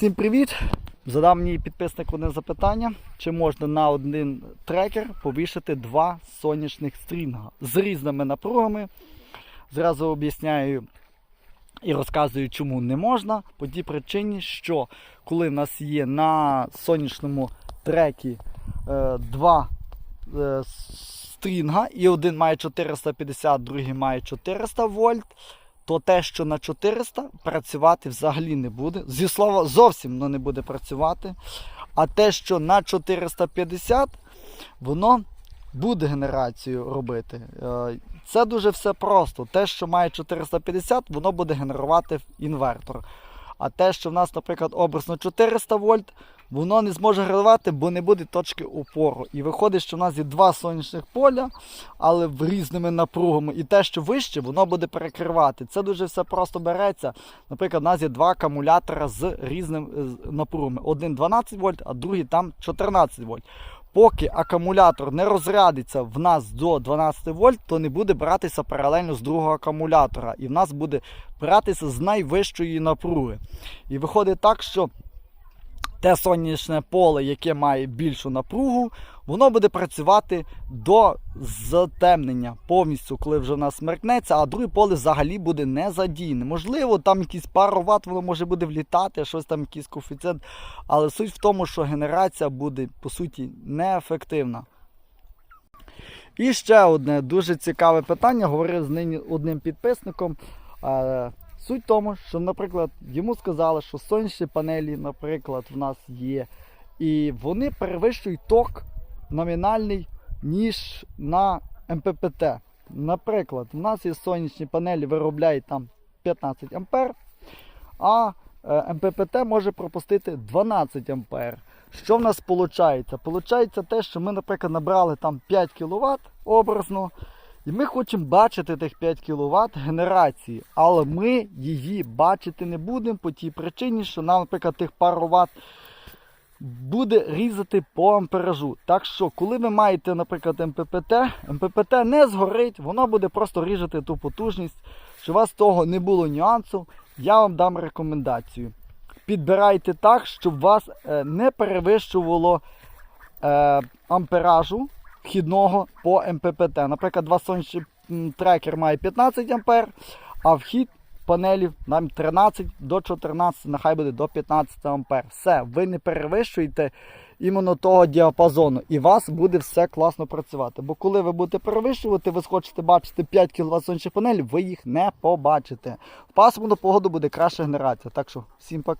Всім привіт! Задав мені підписник одне запитання, чи можна на один трекер повішати два сонячних стрінга з різними напругами. Зразу об'ясняю і розказую, чому не можна. По тій причині, що коли в нас є на сонячному трекі е, два е, стрінга, і один має 450, другий має 400 вольт, то те, що на 400 працювати взагалі не буде. Зі слова зовсім воно не буде працювати. А те, що на 450, воно буде генерацію робити. Е, Це дуже все просто. Те, що має 450, воно буде генерувати інвертор. А те, що в нас, наприклад, образно 400 вольт, воно не зможе генерувати, бо не буде точки опору. І виходить, що в нас є два сонячних поля, але в різними напругами. І те, що вище, воно буде перекривати. Це дуже все просто береться. Наприклад, у нас є два акумулятора з різними е, напругами. Один 12 вольт, а другий там 14 вольт. Поки акумулятор не розрядиться в нас до 12 вольт, то не буде братися паралельно з другого акумулятора. І в нас буде братися з найвищої напруги. І виходить так, що те сонячне поле, яке має більшу напругу, воно буде працювати до затемнення повністю, коли вже в нас смеркнеться, а друге поле взагалі буде не задійне. Можливо, там якісь пару ватт воно може буде влітати, щось там, якийсь коефіцієнт. Але суть в тому, що генерація буде по суті неефективна. І ще одне дуже цікаве питання. Говорив з одним підписником. Суть в тому, що, наприклад, йому сказали, що сонячні панелі, наприклад, в нас є, і вони перевищують ток номінальний, ніж на МППТ. Наприклад, в нас є сонячні панелі, виробляють там 15 ампер, а е, МППТ може пропустити 12 ампер. Що в нас виходить? Получається те, що ми, наприклад, набрали там 5 кВт образно, і ми хочемо бачити тих 5 кВт генерації, але ми її бачити не будемо по тій причині, що нам, наприклад, тих пару Вт буде різати по амперажу. Так що, коли ви маєте, наприклад, МППТ, МППТ не згорить, воно буде просто різати ту потужність. Щоб у вас того не було нюансу, я вам дам рекомендацію. Підбирайте так, щоб вас е, не перевищувало е, амперажу вхідного по МППТ. Наприклад, два сонячні трекер має 15 ампер, а вхід панелів нам 13 до 14, нехай буде до 15 ампер. Все, ви не перевищуєте іменно того діапазону, і у вас буде все класно працювати. Бо коли ви будете перевищувати, ви схочете бачити 5 кВт сонячних панелів, ви їх не побачите. В пасмурну погоду буде краща генерація. Так що всім пока.